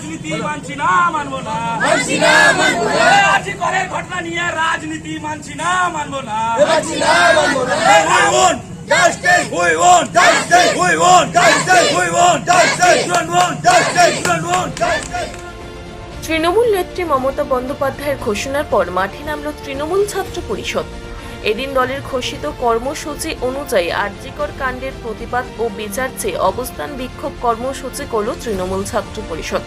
রাজনীতি মানছি না মানবো না। মানছি না মানবো না। আজি করে ঘটনা নিয়ে রাজনীতি মানছি না মানবো না। মানছি না মানবো না। We justice we want justice we want justice we want justice we want justice we want justice Trinamool নেত্রী মমতা বন্দ্যোপাধ্যায়ের ঘোষণার পর মাঠে নামল তৃণমূল ছাত্র পরিষদ। এদিন দলের ঘোষিত কর্মসূচি অনুযায়ী আর্যিকর কাণ্ডের প্রতিবাদ ও বিচার চেয়ে অবস্থান বিক্ষোভ কর্মসূচি করল তৃণমূল ছাত্র পরিষদ।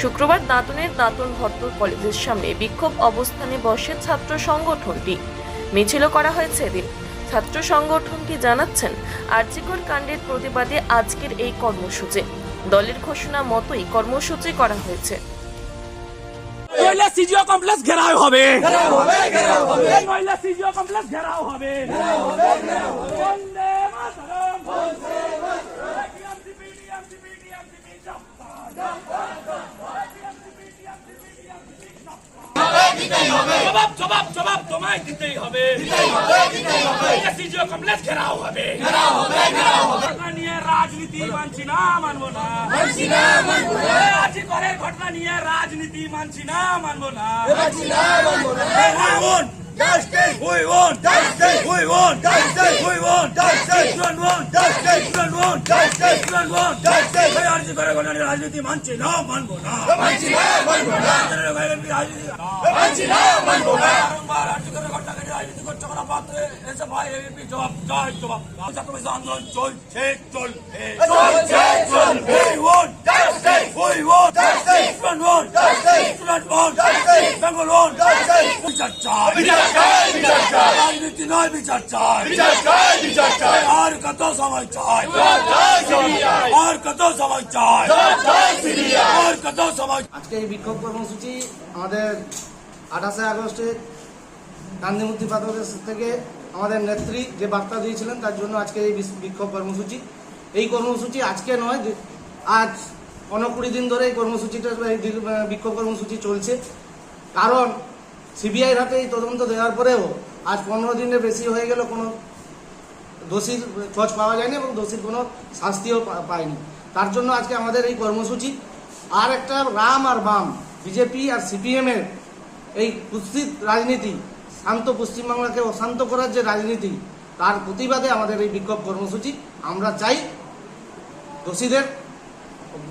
শুক্রবার দাঁতনের দাঁতন ভট্ট কলেজের সামনে বিক্ষোভ অবস্থানে বসে ছাত্র সংগঠনটি। মিছিল করা হয়েছে এদিন। ছাত্র সংগঠনটি জানাচ্ছেন আর্যিকর কাণ্ডের প্রতিবাদে আজকের এই কর্মসূচি। দলের ঘোষণা মতোই কর্মসূচি করা হয়েছে। নইলে সিজিও কমপ্লেক্স হবে। হবে ঘেরাও হবে। নইলে সিজিও কমপ্লেক্স ঘেরাও হবে। জবাব জবাব জবাব তোমায় দিতেই হবে সিজিও কমপ্লেক্স ঘেরাও হবে ঘটনা নিয়ে রাজনীতি মানছি না মানবো না মানছি না মানবো না আজি করে ঘটনা নিয়ে রাজনীতি মানছি না মানবো না মানছি না মানবো না We want justice we want justice we want justice we want justice we want justice we want justice we want justice আরজি করে নিয়ে রাজনীতি মানছি না মানবো না। মানছি না মানবো না। রাজনীতি মানছি না মানবো না। বারংবার আরজি করে ঘটনা নিয়ে রাজনীতি করছে কোনো পাত্রে এসে ভাই এবিপি জবাব জয় জবাব ছাত্র আন্দোলন চলছে চলবে। চলছে চলবে। We want justice! we want Justice! Student want Justice! Student want Justice! Bengal want Justice! বিচার চাই। বিচার চাই বিচার চাই। রাজনীতি নয় বিচার চাই। বিচার চাই বিচার চাই। আর কত সময় চাই? চাই? আর কত সময় চাই? চাই? আর কত সময় আজকে এই বিক্ষোভ কর্মসূচি আমাদের আঠাশে আগস্টে গান্ধী মূর্তি পাথরের থেকে আমাদের নেত্রী যে বার্তা দিয়েছিলেন তার জন্য আজকে এই বিক্ষোভ কর্মসূচি। এই কর্মসূচি আজকে নয় আজ পনেরো কুড়ি দিন ধরে এই কর্মসূচিটা এই বিক্ষোভ কর্মসূচি চলছে। কারণ সিবিআইর হাতে এই তদন্ত দেওয়ার পরেও আজ পনেরো দিনের বেশি হয়ে গেল কোনো দোষীর খোঁজ পাওয়া যায়নি এবং দোষীর কোনো শাস্তিও পায়নি। তার জন্য আজকে আমাদের এই কর্মসূচি। আর একটা রাম আর বাম, বিজেপি আর সিপিএমের এই কুৎসিত রাজনীতি, শান্ত পশ্চিমবাংলাকে অশান্ত করার যে রাজনীতি, তার প্রতিবাদে আমাদের এই বিক্ষোভ কর্মসূচি। আমরা চাই দোষীদের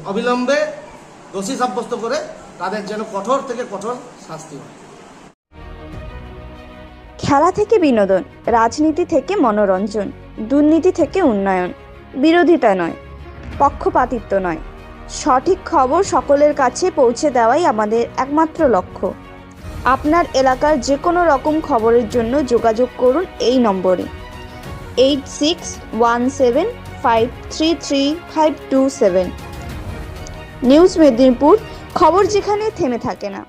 অবিলম্বে দোষী সাব্যস্ত করে তাদের যেন কঠোর থেকে কঠোর শাস্তি হয়। খেলা থেকে বিনোদন, রাজনীতি থেকে মনোরঞ্জন, দুর্নীতি থেকে উন্নয়ন। বিরোধিতা নয়, পক্ষপাতিত্ব নয়। সঠিক খবর সকলের কাছে পৌঁছে দেওয়াই আমাদের একমাত্র লক্ষ্য। আপনার এলাকার যে কোনো রকম খবরের জন্য যোগাযোগ করুন এই নম্বরে। Eight six one seven five three three five two seven. News Medinipur, খবর যেখানে থেমে থাকে না।